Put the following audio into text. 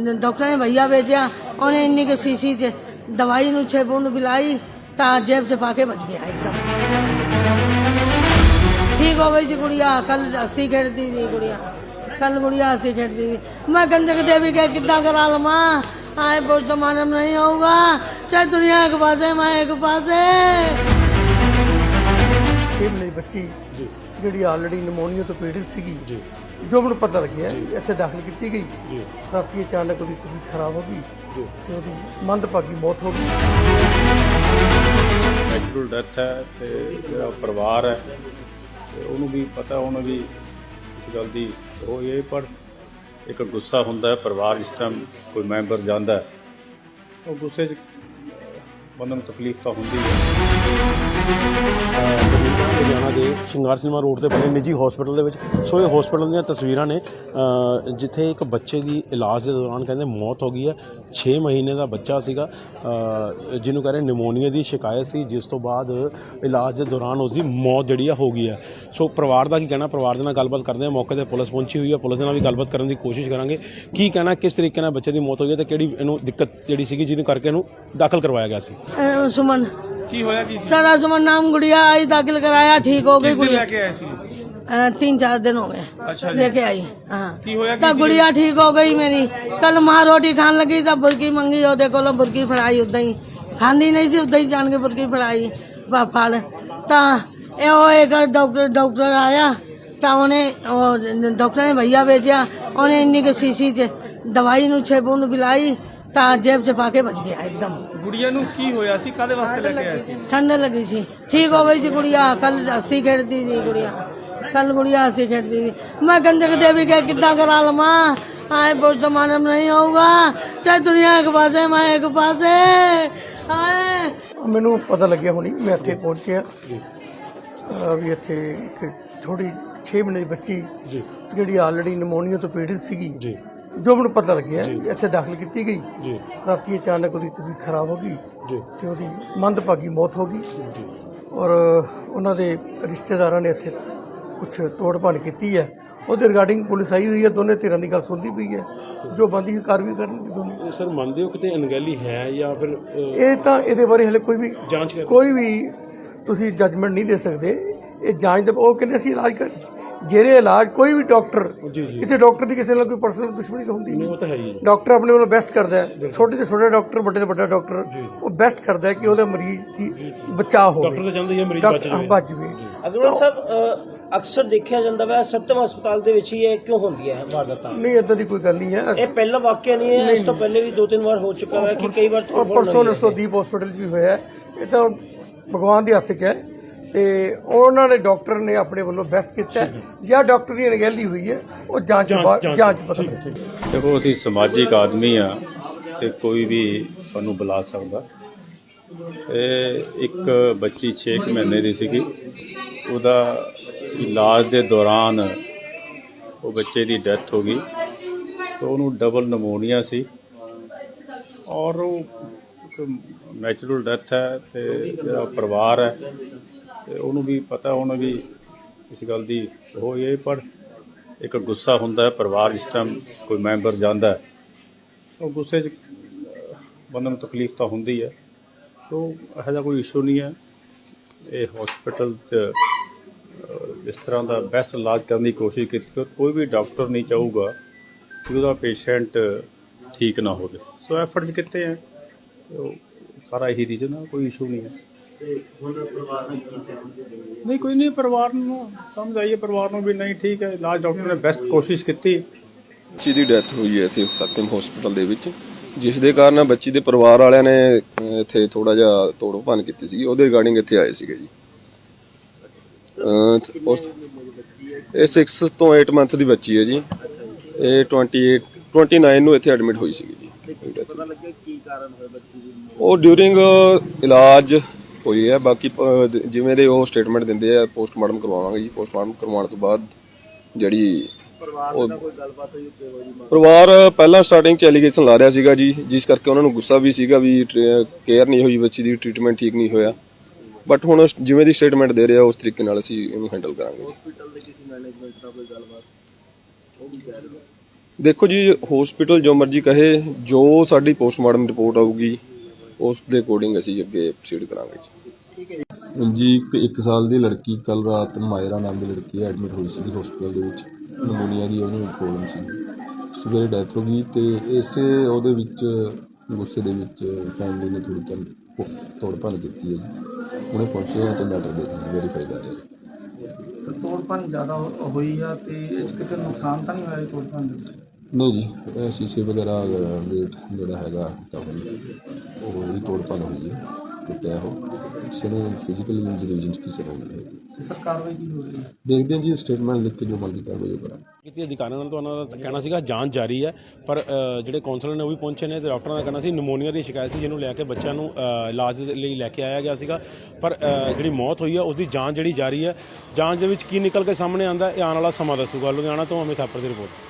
Doctor ਨੇ ਭਈਆ ਭੇਜਿਆ, ਉਹਨੇ ਇੰਨੀ ਕਿ ਸੀਸੀ 'ਚ ਦਵਾਈ ਨੂੰ ਛੇ ਬੂੰਦ ਪਿਲਾਈ ਤਾਂ ਜੇਬ 'ਚ ਪਾ ਕੇ ਬਚ ਗਿਆ ਇੱਕਦਮ। ਠੀਕ ਹੋ ਗਈ ਜੀ ਕੁੜੀਆ ਕੱਲ ਅਸੀਂ ਖੇਡਦੀ ਸੀ ਕੁੜੀਆ ਕੱਲ ਕੁੜੀਆ ਅਸੀਂ ਖੇਡਦੀ ਸੀ। ਮੈਂ ਗੰਦਕ ਦੇਵੀ ਕੇ ਕਿੱਦਾਂ ਕਰਾ ਲਵਾਂ? ਆਏ ਬੋਲ ਤਾਂ ਨਹੀਂ ਆਊਗਾ। ਚਾਹੇ ਦੁਨੀਆ ਇੱਕ ਪਾਸੇ, ਮੈਂ ਇੱਕ ਪਾਸੇ। 6 ਮਹੀਨੇ ਦੀ ਬੱਚੀ ਜਿਹੜੀ ਆਲਰੇਡੀ ਨਮੋਨੀਆ ਤੋਂ ਪੀੜਿਤ ਸੀਗੀ ਜੋ। ਮੈਨੂੰ ਪਤਾ ਲੱਗਿਆ ਇੱਥੇ ਦਾਖਲ ਕੀਤੀ ਗਈ। ਰਾਤੀ ਅਚਾਨਕ ਉਹਦੀ ਤਬੀਅਤ ਖਰਾਬ ਹੋ ਗਈ ਤੇ ਉਹਦੀ ਮੰਦਭਾਗੀ ਮੌਤ ਹੋ ਗਈ। ਨੈਚੁਰਲ ਡੈਥ ਹੈ ਤੇ ਜਿਹੜਾ ਪਰਿਵਾਰ ਹੈ ਤੇ ਉਹਨੂੰ ਵੀ ਪਤਾ ਉਹਨੂੰ ਵੀ ਇਸ ਗੱਲ ਦੀ ਉਹ ਇਹ ਪਰ ਇੱਕ ਗੁੱਸਾ ਹੁੰਦਾ ਹੈ ਪਰਿਵਾਰ ਜਿਸ ਟਾਈਮ ਕੋਈ ਮੈਂਬਰ ਜਾਂਦਾ ਉਹ ਗੁੱਸੇ 'ਚ ਬੰਦੇ ਨੂੰ ਤਕਲੀਫ ਤਾਂ ਹੁੰਦੀ ਹੈ। ਲੁਧਿਆਣਾ ਦੇ ਸ਼ਿੰਗਾਰ ਸਿਨੇਮਾ ਰੋਡ ਤੇ ਬਣੇ ਨਿੱਜੀ ਹਸਪੀਟਲ ਦੇ ਵਿੱਚ। ਸੋ ਇਹ ਹਸਪੀਟਲ ਦੀਆਂ ਤਸਵੀਰਾਂ ਨੇ ਜਿੱਥੇ ਇੱਕ ਬੱਚੇ ਦੀ ਇਲਾਜ ਦੇ ਦੌਰਾਨ ਕਹਿੰਦੇ ਮੌਤ ਹੋ ਗਈ ਹੈ। 6 ਮਹੀਨੇ ਦਾ ਬੱਚਾ ਸੀਗਾ ਜਿਹਨੂੰ ਕਹਿੰਦੇ ਨਿਮੋਨੀਆ ਦੀ ਸ਼ਿਕਾਇਤ ਸੀ, ਜਿਸ ਤੋਂ ਬਾਅਦ ਇਲਾਜ ਦੇ ਦੌਰਾਨ ਉਸ ਦੀ ਮੌਤ ਜਿਹੜੀ ਆ ਹੋ ਗਈ ਹੈ। ਸੋ ਪਰਿਵਾਰ ਦਾ ਕੀ ਕਹਿਣਾ? ਪਰਿਵਾਰ ਦੇ ਨਾਲ ਗੱਲਬਾਤ ਕਰਦੇ ਆ ਮੌਕੇ ਤੇ ਪੁਲਿਸ ਪਹੁੰਚੀ ਹੋਈ ਹੈ। ਪੁਲਿਸ ਨਾਲ ਵੀ ਗੱਲਬਾਤ ਕਰਨ ਦੀ ਕੋਸ਼ਿਸ਼ ਕਰਾਂਗੇ। ਕੀ ਕਹਿਣਾ? ਕਿਸ ਤਰੀਕੇ ਨਾਲ ਬੱਚੇ ਦੀ ਮੌਤ ਹੋਈ ਹੈ ਤੇ ਕਿਹੜੀ ਇਹਨੂੰ ਦਿੱਕਤ ਜਿਹੜੀ ਸੀਗੀ, ਜਿਹਨੂੰ ਕਰਕੇ ਇਹਨੂੰ ਦਾਖਲ ਕਰਵਾਇਆ ਗਿਆ ਸੀ? ਸੁਮਨ ਕੀ ਹੋਇਆ ਕੀ सारा सुमन नाम गुड़िया आई दाखिल कराया ठीक हो गई ਕਿਸ ਦਿਨ गुड़िया ਲੈ ਕੇ ਆਏ ਸੀ अ, तीन चार दिन हो गए अच्छा जी। लेके आई हाँ की होया तब किसी गुड़िया ठीक हो गई मेरी कल माँ रोटी खान लगी तब बुरकी मंगी ਉਹਦੇ ਕੋਲੋਂ ਬੁਰਕੀ ਫੜਾਈ ਉਦਾਂ ਹੀ ਖਾਂਦੀ ਨਹੀਂ ਸੀ ਉਦਾਂ ਹੀ ਜਾਣ ਕੇ ਬੁਰਕੀ ਫੜਾਈ ਵਾ ਫੜ ਤਾਂ ਇਹ ਉਹ ਇੱਕ ਡਾਕਟਰ ਡਾਕਟਰ ਆਇਆ ਤਾਂ ਉਹਨੇ ਉਹ ਡਾਕਟਰ ਨੇ ਭਈਆ ਭੇਜਿਆ ਉਹਨੇ ਇੰਨੀ ਕਿ ਸੀਸੀ ਚ ਦਵਾਈ ਨੂੰ ਛੇ ਬੂੰਦ ਪਿਲਾਈ ਤਾਂ ਜੇਬ ਚ ਪਾ ਕੇ ਭੱਜ ਗਿਆ ਇੱਕਦਮ। ਗੁੜੀਆ ਨੂੰ ਕੀ ਹੋਇਆ ਸੀ? ਕਾਦੇ ਵਾਸਤੇ ਲੈ ਕੇ ਆਏ ਸੀ? ਠੰਡ ਲੱਗੀ ਸੀ। ਠੀਕ ਹੋ ਗਈ ਸੀ ਗੁੜੀਆ ਕੱਲ ਅਸੀਂ ਖੇਡਦੀ ਸੀ ਗੁੜੀਆ। ਕੱਲ ਗੁੜੀਆ ਅਸੀਂ ਖੇਡਦੀ ਸੀ। ਮੈਂ ਗੰਜਕ ਦੇਵੀ ਕੇ ਕਿੱਦਾਂ ਕਰਾ ਲਵਾਂ? ਆਏ ਬੋਝ ਮਾਨਮ ਨਹੀਂ ਆਊਗਾ। ਚਾਹੇ ਦੁਨੀਆ ਇੱਕ ਪਾਸੇ ਮੈਂ ਇੱਕ ਪਾਸੇ। ਆਏ। ਮੈਨੂੰ ਪਤਾ ਲੱਗਿਆ ਹੁਣੀ ਮੈਂ ਇੱਥੇ ਪਹੁੰਚਿਆ। ਅਹ ਵੀ ਇੱਥੇ ਇੱਕ ਛੋਟੀ 6 ਮਹੀਨੇ ਦੀ ਬੱਚੀ ਜਿਹੜੀ ਆਲਰੇਡੀ ਨਮੋਨੀਆ ਤੋਂ ਪੀੜਿਤ ਸੀਗੀ। ਜੋ ਮੈਨੂੰ ਪਤਾ ਲੱਗਿਆ ਇੱਥੇ ਦਾਖਲ ਕੀਤੀ ਗਈ। ਜੀ। ਰਾਤੀ ਅਚਾਨਕ ਉਹਦੀ ਤਬੀਅਤ ਖਰਾਬ ਹੋ ਗਈ ਜੀ। ਤੇ ਉਹਦੀ ਮੰਦਭਾਗੀ ਮੌਤ ਹੋ ਗਈ। ਔਰ ਉਹਨਾਂ ਦੇ ਰਿਸ਼ਤੇਦਾਰਾਂ ਨੇ ਇੱਥੇ ਕੁਝ ਤੋੜਪਾਣ ਕੀਤੀ ਹੈ। ਉਹਦੇ ਰਿਗਾਰਡਿੰਗ ਪੁਲਿਸ ਆਈ ਹੋਈ ਹੈ ਦੋਨੇ ਧਿਰਾਂ ਦੀ ਗੱਲ ਸੁਣਦੀ ਪਈ ਹੈ। ਜੋ ਬੰਦੀ ਹੈ ਕਾਰਵਾਈ ਕਰਨਗੇ ਦੋਨੇ। ਸਰ ਮੰਨਦੇ ਹੋ ਕਿਤੇ ਅਣਗਹਿਲੀ ਹੈ ਜਾਂ ਫਿਰ ਇਹ ਤਾਂ ਇਹਦੇ ਬਾਰੇ ਹਲੇ ਕੋਈ ਵੀ ਜਾਂਚ ਕੋਈ ਵੀ ਤੁਸੀਂ ਜੱਜਮੈਂਟ ਨਹੀਂ ਦੇ ਸਕਦੇ। ਇਹ ਜਾਂਚ ਦੇ ਉਹ ਕਹਿੰਦੇ ਅਸੀਂ ਇਲਾਜ ਕਰ ਜਿਹੜੇ ਇਲਾਜ ਕੋਈ ਵੀ ਡਾਕਟਰ ਜੀ, ਜੀ। ਕਿਸੇ ਡਾਕਟਰ ਦੀ ਕਿਸੇ ਨਾਲ ਕੋਈ ਪਰਸਨਲ ਦੁਸ਼ਮਣੀ ਤਾਂ ਹੁੰਦੀ ਨਹੀਂ। ਉਹ ਤਾਂ ਹੈ ਹੀ ਹੈ। ਡਾਕਟਰ ਆਪਣੇ ਵੱਲੋਂ ਬੈਸਟ ਕਰਦਾ ਹੈ। ਛੋਟੇ ਤੋਂ ਛੋਟਾ ਡਾਕਟਰ ਵੱਡੇ ਤੋਂ ਵੱਡਾ ਡਾਕਟਰ ਉਹ ਬੈਸਟ ਕਰਦਾ ਹੈ ਕਿ ਉਹਦੇ ਮਰੀਜ਼ ਦੀ ਬਚਾਅ ਹੋਵੇ। ਡਾਕਟਰ ਤਾਂ ਚਾਹੁੰਦੇ ਹੀ ਮਰੀਜ਼ ਬਚ ਜਾਵੇ। ਬਚ ਜਾਵੇ। ਅਗਰਵਾਲ ਸਾਹਿਬ ਅਕਸਰ ਦੇਖਿਆ ਜਾਂਦਾ ਵਾ ਸੱਤਮ ਹਸਪਤਾਲ ਦੇ ਵਿੱਚ ਹੀ ਇਹ ਕਿਉਂ ਹੁੰਦੀ ਹੈ ਵਾਰਦਾਤਾਂ ਨਹੀਂ ਇਦਾਂ ਦੀ ਕੋਈ ਗੱਲ ਨਹੀਂ ਹੈ। ਇਹ ਪਹਿਲਾ ਵਾਕਿਆ ਨਹੀਂ ਹੈ ਇਸ ਤੋਂ ਪਹਿਲੇ ਵੀ ਦੋ ਤਿੰਨ ਵਾਰ ਹੋ ਚੁੱਕਾ ਹੈ ਕਿ ਕਈ ਵਾਰ ਪਰਸੋਂ ਨਰਸੋਦੀਪ ਹਸਪੀਟਲ ਵੀ ਹੋਇਆ ਹੈ। ਇਹ ਤਾਂ ਭਗਵਾਨ ਦੇ ਹੱਥ 'ਚ ਹੈ। ਤੇ ਉਹਨਾਂ ਨੇ ਡਾਕਟਰ ਨੇ ਆਪਣੇ ਵੱਲੋਂ ਬੈਸਟ ਕੀਤਾ ਹੈ। ਜਾਂ ਡਾਕਟਰ ਦੀ ਅਣਗਹਿਲੀ ਹੋਈ ਹੈ ਉਹ ਜਾਂਚ ਤੋਂ ਜਾਂਚ ਪਤਾ ਲੱਗੇ ਦੇਖੋ ਅਸੀਂ ਸਮਾਜਿਕ ਆਦਮੀ ਆ ਤੇ ਕੋਈ ਵੀ ਸਾਨੂੰ ਬੁਲਾ ਸਕਦਾ। ਇਹ ਇੱਕ ਬੱਚੀ 6 ਮਹੀਨੇ ਦੀ ਸੀਗੀ। ਉਹਦਾ ਇਲਾਜ ਦੇ ਦੌਰਾਨ ਉਹ ਬੱਚੇ ਦੀ ਡੈਥ ਹੋ ਗਈ। ਸੋ ਉਹਨੂੰ ਡਬਲ ਨਮੋਨੀਆ ਸੀ। ਔਰ ਉਹ ਇੱਕ ਨੈਚੁਰਲ ਡੈਥ ਹੈ ਤੇ ਜਿਹੜਾ ਪਰਿਵਾਰ ਹੈ। ਤੇ ਉਹਨੂੰ ਵੀ ਪਤਾ ਉਹਨੂੰ ਵੀ ਇਸ ਗੱਲ ਦੀ ਉਹ ਇਹ, ਪਰ ਇੱਕ ਗੁੱਸਾ ਹੁੰਦਾ ਹੈ, ਪਰਿਵਾਰ ਜਿਸ ਟਾਈਮ ਕੋਈ ਮੈਂਬਰ ਜਾਂਦਾ ਹੈ, ਉਹ ਗੁੱਸੇ 'ਚ ਬੰਦੇ ਨੂੰ ਤਕਲੀਫ ਤਾਂ ਹੁੰਦੀ ਹੈ, ਸੋ ਇਹੋ ਜਿਹਾ ਕੋਈ ਇਸ਼ੂ ਨਹੀਂ ਹੈ। ਇਹ ਹਸਪੀਟਲ 'ਚ ਇਸ ਤਰ੍ਹਾਂ ਦਾ ਬੈਸਟ ਇਲਾਜ ਕਰਨ ਦੀ ਕੋਸ਼ਿਸ਼ ਕੀਤੀ ਔਰ ਕੋਈ ਵੀ ਡਾਕਟਰ ਨਹੀਂ ਚਾਹੂਗਾ ਕਿ ਉਹਦਾ ਪੇਸ਼ੈਂਟ ਠੀਕ ਨਾ ਹੋਵੇ। ਸੋ ਐਫਰਟਸ ਕਿਤੇ ਹੈ ਉਹ ਸਾਰਾ ਇਹੀ ਰੀਜਨ ਆ ਕੋਈ ਇਸ਼ੂ ਨਹੀਂ ਹੈ। ਨਹੀਂ ਕੋਈ ਨਹੀਂ ਪਰਿਵਾਰ ਨੂੰ ਸਮਝ ਆਈਏ ਪਰਿਵਾਰ ਨੂੰ ਵੀ ਨਹੀਂ ਠੀਕ ਹੈ। ਇਲਾਜ ਡਾਕਟਰ ਨੇ ਬੈਸਟ ਕੋਸ਼ਿਸ਼ ਕੀਤੀ। ਬੱਚੀ ਦੀ ਡੈਥ ਹੋਈ ਹੈ ਇੱਥੇ ਸਤਿਮ ਹਸਪੀਟਲ ਦੇ ਵਿੱਚ ਜਿਸ ਦੇ ਕਾਰਨ ਬੱਚੀ ਦੇ ਪਰਿਵਾਰ ਵਾਲਿਆਂ ਨੇ ਇੱਥੇ ਥੋੜਾ ਜਿਹਾ ਤੋੜੋ ਭੰਨ ਕੀਤੀ ਸੀ ਉਹਦੇ ਰਿਗਾਰਡਿੰਗ ਇੱਥੇ ਆਏ ਸੀਗੇ ਜੀ। ਅਹ, ਉਸ ਇਹ 6 ਤੋਂ 8 ਮੰਥ ਦੀ ਬੱਚੀ ਹੈ ਜੀ। ਇਹ 28 29 ਨੂੰ ਇੱਥੇ ਐਡਮਿਟ ਹੋਈ ਸੀਗੀ ਜੀ। ਉਹ ਡਿਊਰਿੰਗ ਇਲਾਜ ਹੋਈ ਹੈ ਬਾਕੀ ਜਿਵੇਂ ਦੇ ਉਹ ਸਟੇਟਮੈਂਟ ਦਿੰਦੇ ਆ ਪੋਸਟਮਾਰਟਮ ਕਰਵਾਵਾਂਗੇ ਜੀ ਪੋਸਟਮਾਰਟਮ ਕਰਵਾਉਣ ਤੋਂ ਬਾਅਦ ਜਿਹੜੀ ਪਰਿਵਾਰ ਪਹਿਲਾਂ ਸਟਾਰਟਿੰਗ ਚ ਐਲੀਗੇਸ਼ਨ ਲਾ ਰਿਹਾ ਸੀਗਾ ਜੀ ਜਿਸ ਕਰਕੇ ਉਹਨਾਂ ਨੂੰ ਗੁੱਸਾ ਵੀ ਸੀਗਾ ਵੀ ਕੇਅਰ ਨਹੀਂ ਹੋਈ ਬੱਚੀ ਦੀ ਟ੍ਰੀਟਮੈਂਟ ਠੀਕ ਨਹੀਂ ਹੋਇਆ। ਬਟ ਹੁਣ ਜਿਵੇਂ ਦੀ ਸਟੇਟਮੈਂਟ ਦੇ ਰਿਹਾ ਉਸ ਤਰੀਕੇ ਨਾਲ ਅਸੀਂ ਇਹਨੂੰ ਹੈਂਡਲ ਕਰਾਂਗੇ ਦੇਖੋ ਜੀ ਹਸਪੀਟਲ ਜੋ ਮਰਜ਼ੀ ਕਹੇ ਜੋ ਸਾਡੀ ਪੋਸਟਮਾਰਟਮ ਰਿਪੋਰਟ ਆਊਗੀ ਉਸ ਦੇ ਅਕੋਰਡਿੰਗ ਅਸੀਂ ਅੱਗੇ ਪ੍ਰੋਸੀਡ ਕਰਾਂਗੇ ਜੀ ਜੀ ਇੱਕ 1 ਸਾਲ ਦੀ ਲੜਕੀ ਕੱਲ ਰਾਤ ਮਾਇਰਾ ਨਾਮ ਦੀ ਲੜਕੀ ਐਡਮਿਟ ਹੋਈ ਸੀ ਹਸਪੀਟਲ ਦੇ ਵਿੱਚ ਨਮੂਨੀਆ ਦੀ ਉਹਨੂੰ ਪ੍ਰੋਬਲਮ ਸੀ ਸਵੇਰੇ ਡੈਥ ਹੋ ਗਈ ਤੇ ਇਸੇ ਉਹਦੇ ਵਿੱਚ ਗੁੱਸੇ ਦੇ ਵਿੱਚ ਫੈਮਿਲੀ ਨੇ ਥੋੜੀ ਤਾਂ ਤੋੜ ਭੰਨ ਕੀਤੀ ਹੈ ਜੀ ਉਹਨੇ ਪਹੁੰਚੇ ਤੇ ਮੈਟਰ ਦੇਖ ਰਹੇ ਵੈਰੀਫਾਈ ਕਰ ਰਹੇ ਹਾਂ। ਤੋੜਪਨ ਜ਼ਿਆਦਾ ਹੋਈ ਆ ਤੇ ਇਸ ਕਿਸੇ ਨੂੰ ਨੁਕਸਾਨ ਤਾਂ ਨਹੀਂ ਹੋਇਆ ਤੋੜਪਨ ਦੇ ਵਿੱਚ? ਨਹੀਂ ਜੀ ਇਹ ਸ਼ੀਸ਼ੇ ਵਗੈਰਾ ਗੇਟ ਜਿਹੜਾ ਹੈਗਾ ਟਾਵਰ ਉਹ ਵੀ ਤੋੜ ਭੰਨ ਹੋਈ ਹੈ ਟੁੱਟਿਆ ਹੋ ਕਿਸੇ ਨੂੰ ਫਿਜ਼ੀਕਲ ਇੰਜਰੀ ਕਿਸੇ ਨੂੰ ਨਹੀਂ ਹੈਗੀ। ਸਰ ਕਾਰਵਾਈ ਕੀ ਹੋ ਰਹੀ ਹੈ? ਦੇਖਦੇ ਹਾਂ ਜੀ ਸਟੇਟਮੈਂਟ ਲਿਖ ਕੇ ਜੋ ਬਣਦੀ ਕਾਰਵਾਈ ਉਹ ਕਰਾਂਗੇ। ਕੀਤੀ ਅਧਿਕਾਰੀਆਂ ਨਾਲ ਤਾਂ ਉਹਨਾਂ ਦਾ ਕਹਿਣਾ ਸੀਗਾ ਜਾਂਚ ਜਾਰੀ ਹੈ ਪਰ ਜਿਹੜੇ ਕਾਉਂਸਲਰ ਨੇ ਉਹ ਵੀ ਪਹੁੰਚੇ ਨੇ ਤੇ ਡਾਕਟਰਾਂ ਦਾ ਕਹਿਣਾ ਸੀ ਨਮੋਨੀਆ ਦੀ ਸ਼ਿਕਾਇਤ ਸੀ ਜਿਹਨੂੰ ਲੈ ਕੇ ਬੱਚਿਆਂ ਨੂੰ ਇਲਾਜ ਦੇ ਲਈ ਲੈ ਕੇ ਆਇਆ ਗਿਆ ਸੀਗਾ। ਪਰ ਜਿਹੜੀ ਮੌਤ ਹੋਈ ਹੈ ਉਸ ਦੀ ਜਾਂਚ ਜਿਹੜੀ ਜਾਰੀ ਹੈ ਜਾਂਚ ਦੇ ਵਿੱਚ ਕੀ ਨਿਕਲ ਕੇ ਸਾਹਮਣੇ ਆਂਦਾ ਇਹ ਆਉਣ ਵਾਲਾ ਸਮਾਂ ਦੱਸੂਗਾ। ਲੁਧਿਆਣਾ ਤੋਂ ਅਮਿਤ ਥਾਪਰ ਦੀ ਰਿਪੋਰਟ।